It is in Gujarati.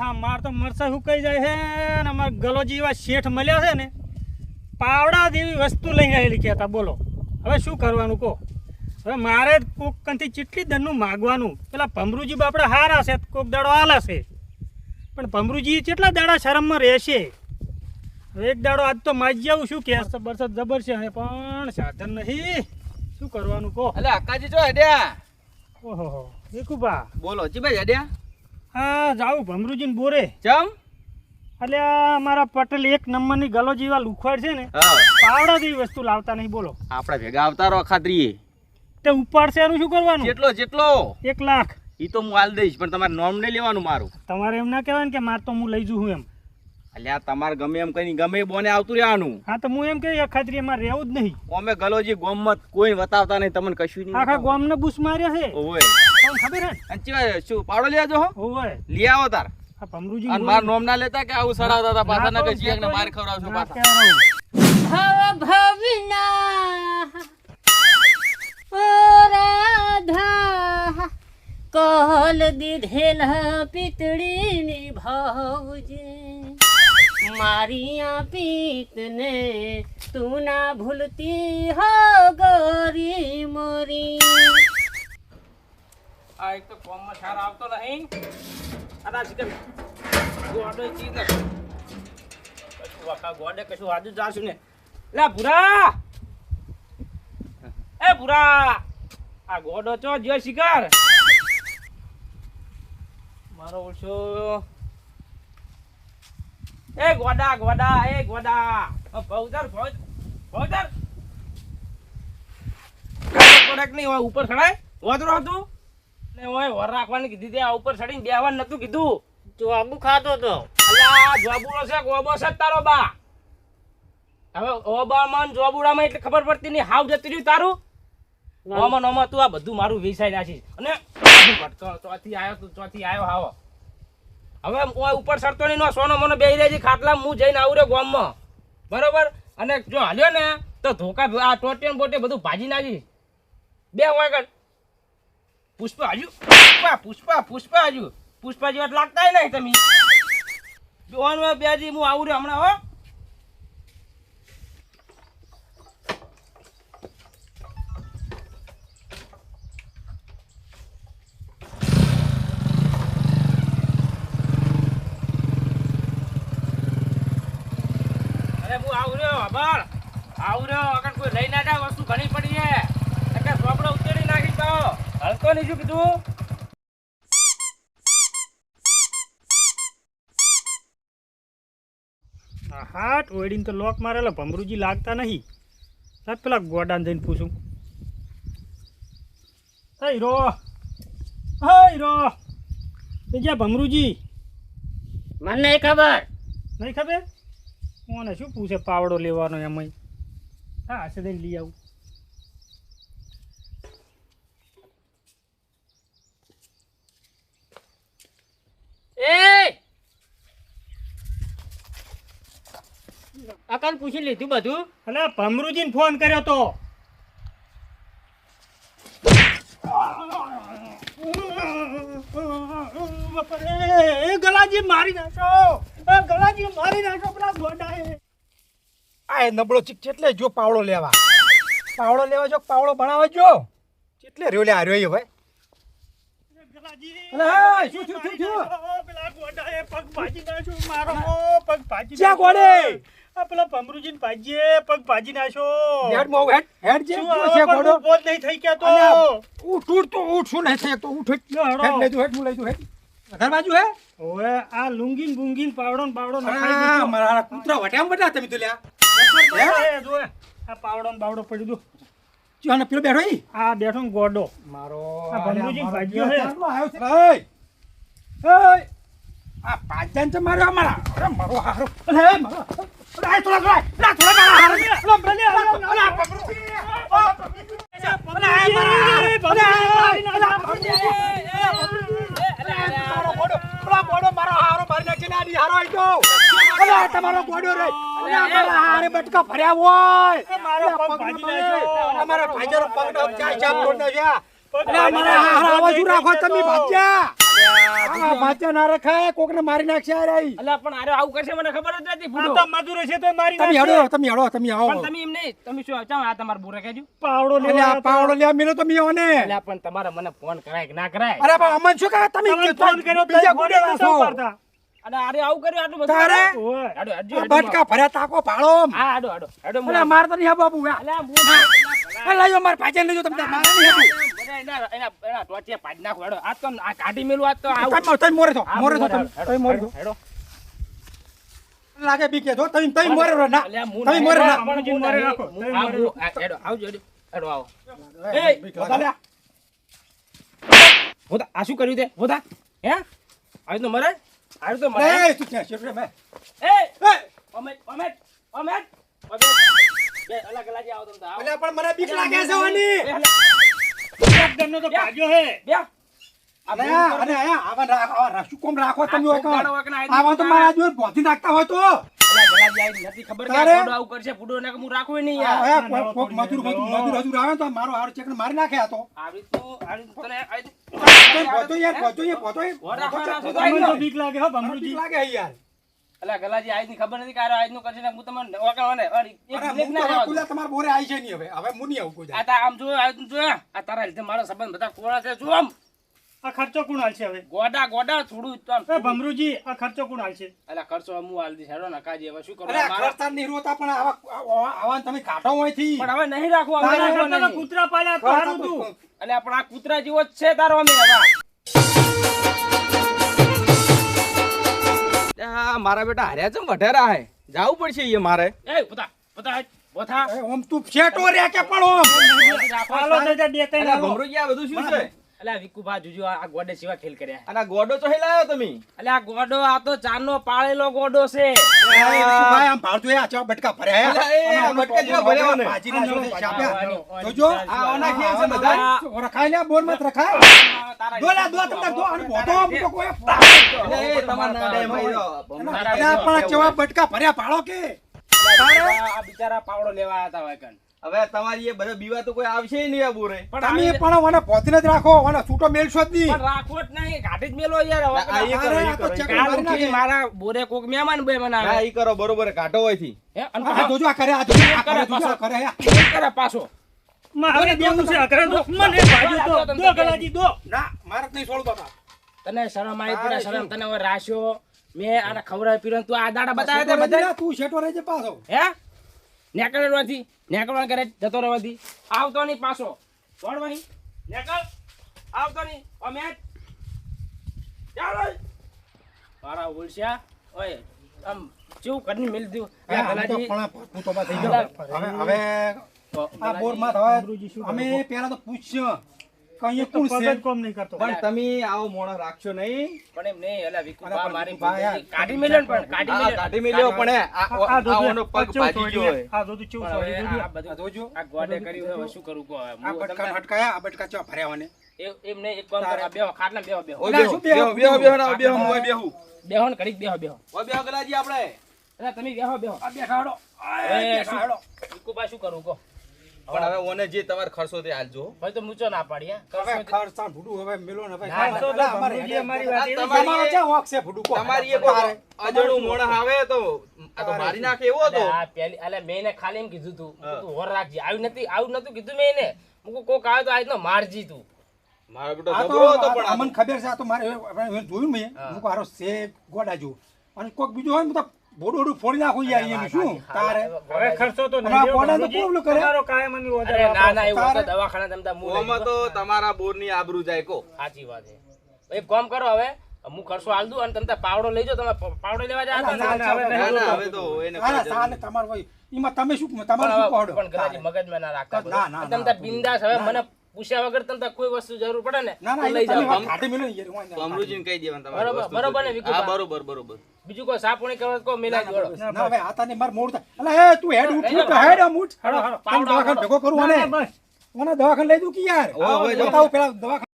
હા માર તો મરસા હુકાઈ જાય છે અને અમારા ગલોજી એવા શેઠ મળ્યા છે ને પાવડા જેવી વસ્તુ લઈને આવેલી કહેતા બોલો. હવે શું કરવાનું કહો? હવે મારે કોક કંથી ચીટલી દંડનું માગવાનું. પેલા ભમરૂજી બાપડા હારા છે કોક દાડો આલા છે. પણ ભમરૂજી કેટલા દાડા શરમમાં રહેશે? હવે એક દાડો આજ તો માજી આવું શું કહેશ બરસત જબર છે અને પણ સાધન નહીં. શું કરવાનું કહો? અલે અક્કાજી જો હેડ્યા. ઓહો દેખુભા બોલો જી ભાઈ હેડ્યા? હા જાઉં ભમરુજીન બોરે. ચમ? એટલે આ અમારા પટેલ એક નંબરની ગલો જેવા લુખવાડ છે ને પાવડા જેવી વસ્તુ લાવતા નહીં બોલો. આપણે ભેગા આવતા રહો ખાતરીએ તે ઉપાડશે એનું શું કરવાનું? જેટલો જેટલો. એક લાખ. એ તો હું હાલ દઈશ પણ તમારે નોમ નહીં લેવાનું મારું. તમારે એમ ના કહેવાય કે માર તો હું લઈ જઉં એમ. અલ્યા તમારે ગમે એમ કઈ ગમે બોને આવતું રહેવાનું. હા તો હું એમ કહી ખાતરી અમારે રહેવું જ નહીં. અમે ગલોજી ગોમત કોઈ બતાવતા નહીં તમને કશું નહીં આખા. ગામને બુશ માર્યા છે. ઓવે. તમને ખબર હે? અંચી શું પાડો લે જો હો? ઓવે લઈ આવો તાર. આ ભમરૂજી અને માર નોમ ના લેતા કે આવું સડાવતા હતા પાછા ના કે જીયાક ને માર ખવડાવશો પાછા. ભવ ભવના ઓ રાધા કોલ દીધેલા પિતળીની ભાવજે મારી આ પીતને તું ના ભૂલતી હો ગોરી મોરી. આ એક તો કોમમાં સાર આવતો નહીં. અને આ શીખર ગોડે ચીજ કશું વાકા ગોડે કશું આજુ જાશું ને. લે ભૂરા! એ ભૂરા! આ ગોડો ચો જો શિકાર? મારો ઓછો. એ ગોડા ગોડા, એ ગોડા. ભૌતર ભૌધર કોડક નહીં હોય, ઉપર ચડાય વાદરો હતું? ને ઓય વર રાખવાની કીધી તે આ ઉપર ચડીને બેહવાનું નતું કીધું. જો આબુ ખાતો તો અલ્યા જોબુડો છે ગોબો છે તારો બા. હવે ઓબામાં જોબુડામાં એટલે ખબર પડતી નહીં હાવ જતી રહ્યું તારું. ઓમાં ઓમાં તું આ બધું મારું વેચાઈ નાખીશ. અને ચોથી આવ્યો તું ચોથી આવ્યો હાવ. હવે ઓય ઉપર ચડતો નહીં સોનો મોનો બેહી રહી ખાટલા હું જઈને આવું રહ્યો ગોમમાં. બરોબર? અને જો હાલ્યો ને તો ધોકા આ ટોટે બોટે બધું ભાજી નાખીશ બે વાગડ પુષ્પા હજુ. પુષ્પા પુષ્પા પુષ્પા હજુ. પુષ્પા જેવા લાગતા નહીં તમે. જોવાનું બેજી, હું આવું રે હમણાં, હો. આવું રહ્યો આભાર આવું રહ્યો, અગર કોઈ લઈ ના જાય, વસ્તુ ઘણી પડી છે. એટલે સોપડો ઉતરી નાખી તો હલકો નહીં શું કીધું? હાટ ઓળીને તો લોક મારેલો ભમરૂજી લાગતા નહીં. સાહેબ પેલા ગોડાને જઈને પૂછું. હઈ રો હઈ રો. એ જ્યાં ભમરૂજી? મને નહીં ખબર. નહીં ખબર? કોને શું પૂછે પાવડો લેવાનો એમ હા હશે દઈને લઈ આવું એ અકલ પૂછી લીધું બધું? અને ભમરૂજીને ફોન કર્યો તો. એ ગલાજી મારી નાખો. એ ગલાજી મારી નાખો પેલા ગોડાએ. આ નબળો ચીક ચેટલે જો પાવડો લેવા? પાવડો લેવા જો પાવડો બનાવવા જો. ચેટલે રહ્યો લે આ રહ્યો ભાઈ? અલે શું થયું, શું થયું? પેલા ગોડાએ પગ ભાજી નાખ્યો મારો પગ ભાજી જ્યાં ગોડે? આ પેલા ભમરૂજીને ભાજીએ પગ ભાજી નાખ્યો. હેડ મો હેડ હેડ જે છે ગોડો ઊભો નહીં થઈ ગયા તો? અલ્યા, ઉઠ ઉઠ તો ઉઠ શું નહીં થાય તો ઉઠ હેડ લઈ હેડ હું લઈ હેડ. ઘર બાજુ હે? ઓએ આ લુંગીન બુંગીન પાવડો ને બાવડો નખાઈ દીધો. મારા કૂતરા વટામ બટા તમે તો લ્યા. જો આ પાવડો ને બાવડો પડી દો જો પેલો બેઠો ઈ આ બેઠો ગોડો મારો આ ભમરૂજી ભાગ્યો હે. આવ્યો છે એય એય આ પાજન તો માર્યો અમારા અરે મારો હારો અરે મારો અરે થોડા થોડા અરે થોડા મારા હારો અરે બ્રલે અરે અરે મારા મારો મારો મારી ને તમારો ગોડો રે હારે બટકા ફર્યા હોય. મારો પગ ભાજી નાખ્યો. અમારા ભાઈજાનો પગ ચાય ચાપ તોડ નાખ્યા અરે અમારા હારા આવાજ રાખો તમે ભાજ્યા આ ના રખાય કોકને મારી નાખશે આ અલ્યા પણ આરે આવું કરશે મને ખબર જ નથી તો મજૂરો છે તો મારી તમે. તમે હેડો તમે આવો. પણ તમે એમ નહીં તમે શું ચામ આ તમારા બોરે કહેજો. પાવડો લે આ પાવડો મેલો તમે આવો અલ્યા પણ તમારે મને ફોન કરાય કે ના કરાય? અરે પણ અમન શું કહે તમે ફોન કર્યો બીજા ગુંડે છો. અને આરે આવું કર્યું આટલું બધું તારે? આડો હાડજો, બટકા ભર્યા તાકો હા અરે માર. તો નહીં આ અલ્યા બોલ લાયો માર પાછળ લેજો તમે મારે નહીં આપું. એના એના એના ટોચિયા પાડી નાખો આડો. આ તો આ કાઢી મેલું આ તો આવું. તમે તમે મોરે છો મોરે છો તમે તમે મોરે છો. હેડો. લાગે બીકે જો તમે તમે મોરે રહો ના. અલ્યા હું તમે મોરે ના. પણ મોરે રાખો, આ મોરે હું- આ હેડો આવજો હેડો હેડો આવો. એ બતાલ્યા હોતા આ શું કર્યું તે? હોતા હે આવી તો મરે આવી તો મરે એ તું ક્યાં છે મે. એ એ. ઓમેટ ઓમેટ ઓમેટ બે અલગ અલગ આવો તમે તો આવો. પણ મને બીક લાગે છે ઓની બે, અલગ. તો ભાગ્યો હે. બે. આવા રાખ આવા રાખ- શું કોમ રાખો તમે આવા તો મારા બોધી નાખતા હોય તો. નથી ખબર કે ફોડો આવું કરશે. ફૂડો ને હું રાખું નહીં યાર. કોક- કોક મજૂર મજૂર મજૂર આવે તો મારો હારો ચેકને મારી નાખે આ તો. આવી તો આવી તને આવી તોય યાર પહોંચો યાર પહોંચો યાર. વર રાખો, રાખો, પહોંચો તમને તો યાર. બીક લાગે હો ભમરૂજી લાગે યાર. અલા ગલાજી આઈ ની ખબર નથી કે આરો નું કરશે હું તમને વગર એક મિનિટ ના રહેવા કુલા તમારા બોરે આવી છે નહીં હવે. હવે હું નહીં આવું કોઈ આ તા આમ જો આ તારા લીધે મારો સંબંધ બધા કોળા છે જો આમ. આ ખર્ચો કોણ હાલશે હવે? ગોડા ગોડા થોડું તો એ ભમરુજી આ ખર્ચો કોણ હાલશે? અલા ખર્ચો હું હાલ દઈશ હેડો ના કાજી હવે શું કરો અરે મારા ખર્ચા ની રોતા પણ આવા આવા- તમે કાઢો હોયથી. પણ હવે નહીં રાખો નહીં. કૂતરા પાડ્યા તો હારું તું અલ્યા પણ આ કૂતરા જેવો જ છે તારો અમે હવે. મારા બેટા હાર્યા છે વઢેરા હે. જાવું પડશે એ મારે. એ પતા પોતા એ ઓમ તું ફેટો રે કે પણ ઓમ? હાલો તો દે તે ત્રણ અલા ભમરુજી આ બધું શું છે? અલ્યા વિકુભા જોજો આ ગોડે સિવા ખેલ કર્યા? અને આ ગોડો ચોહી લાવ્યો તમે? અલ્યા આ ગોડો આ તો ચારનો પાળેલો ગોડો છે. ભાઈ આમ ભાળતું એ આ બટકા ભર્યા એ, બટકા જેવા ભર્યા ને. ભાજી નાખ્યો છાપ્યા. જોજો. આ ઓના ખેલ છે બધા રખાય લે બોર મત રખાય. તારા દો લે દો અને બોધો આમ કોઈ એ તમારા ના. ભમરા અલા, પણ આ બટકા ભર્યા પાડો કે? આ બિચારા પાવડો લેવા આવ્યા હતા વાયકન. હવે તમારી એ બધા બીવા તો કોઈ આવશે નહીં આ બોરે. પણ તમે પણ મને પોતીને જ રાખો અને છૂટો મેલશો જ નહીં. પણ રાખવો જ નહીં ગાંઠી જ મેલો યાર હવે આ એ કરો, એ તો કરો, ચેક કરો. નાખે. મારા બોરે કોક મહેમાન બે મને હા ઈ કરો બરોબર કાઢો હોયથી હે અને આ જોજો આ કરે આ જોજો આ કરે આ કરે આ. કરે પાછો. મારે દેવું છે કરે દો મને ભાજો તો દો ગલાજી દો. ના મારે નહીં છોડ બાપા. તને શરમ આવી પડે શરમ તને હવે રાખ્યો મેં આને ખવડાવી પીરો તું આ દાડા બતાવ્યા તે બધા તું શેઠો રહેજે પાછો. હે? નેકળવાથી નેકળવા કરે જતો રહેવાથી. આવતો નહીં પાછો. દોડ વહી નેકળ. આવતો નહીં. અમે ચાલો. મારા ઉલસ્યા. ઓય આમ જેવું કરીને મિલ દઉં હવે હવે આ બોરમાં હવે અમે પહેલા તો પૂછ્યો. કે અહીંયા કોણ છે કોમ નહીં કરતો પણ તમે આવો મોણસ રાખશો નહીં પણ એમ નહીં અલા વિકુ બા મારી કાઢી મેલ્યો પણ કાઢી મેલ્યો. કાઢી મેલ્યો પણ આ આ આ જોજો, ઓનો આ પગ ભાજી ગયો આ જોજો ચેવું પણ હવે આ જોજો. જોજો. આ ગોડે કર્યું હવે શું કરું કહો હવે? આ બટકા હટકાયા આ બટકા ચેવા ભર્યા એમ નહીં, એક કામ કરો, બેહો, ખાટલા બેહો, બેહો. બેહો, શું બેહો? બેહો, બેહો, બેહો ના, બેહો, હું ઓય બેહો ને ઘડીક બેહો, બેહો. ઓય બેહો ગલાજી આપણે. અલા, તમે બેહો, બેહો. આ બેઠાડો એ, શું? વિકુભા શું કરું કહો? પણ હવે ઓને જે તમારે ખર્ચો તે આલજો ભાઈ તો મૂચો ના પાડી, હવે ખર્ચા ભૂડું હવે મેલો ને ભાઈ ખર્ચો ના, તો અલા, અમારી વાત તમારો છે ક્યાં છે ભૂડું કો તમારી એક. અજણું મોણસ આવે તો આ તો મારી નાખે એવો હતો. આ પેલી- અલા, મેં એને ખાલી એમ કીધું તું. તું હોર રાખજે. આવું નથી આવું નતું કીધું મેં એને. કોક આવે તો આજનો મારજી તું. મારો બેટો જબરો હતો પણ અમને ખબર છે આ તો મારે જોયું મેં. મુકો હારો છે ગોડા જેવું. અને કોક બીજું હોય ને તો ભોડું ફોડી નાખું યાર અહીંયા શું? તારે? હવે ખર્ચો તો નહીં આ તો કોડાનું કરે? તમારો કાયમની ઓર્ડર અરે ના ના એવું તો દવાખાના તમતા મુ ઓમાં તો તમારા બોરની આબરૂ જાય કો. સાચી વાત છે. એક કામ કરો હવે હું ખર્ચો આલદું દઉં અને તમે પાવડો લઈ જાઓ તમે પાવડો લેવા જા ના, ના, ના, હવે ના ના તો એને ના, ના, નહીં. તમારું એમાં તમે શું તમારું શું પાવડો? પણ ગરાજી મગજમાં ના રાખતા ના, ના, અને તમે ના. તાર બિંદાસ હવે મને પૂછ્યા વગર તમને કોઈ વસ્તુ જરૂર પડે ને તો લઈ જાઓ. વાત કાઢી મેલો ને યાર, હું અહીંયા કહી દેવાનું તમારે બરોબર, બરોબર ને, વિકુ હા બરોબર બરોબર. બીજું કોઈ સાપુણી કરવા કો કહો મિલાઈ જોડો ના ભાઈ આતાને માર મોડ થાય. અલા એ તું હેડ ઉઠ ઉઠ હેડ આમ ઉઠ. હાલો, હાલો. પાવડો ભેગો કરું અને ના, મને દવાખાને લઈ દઉં કે યાર? બતાવું પેલા દવાખાને.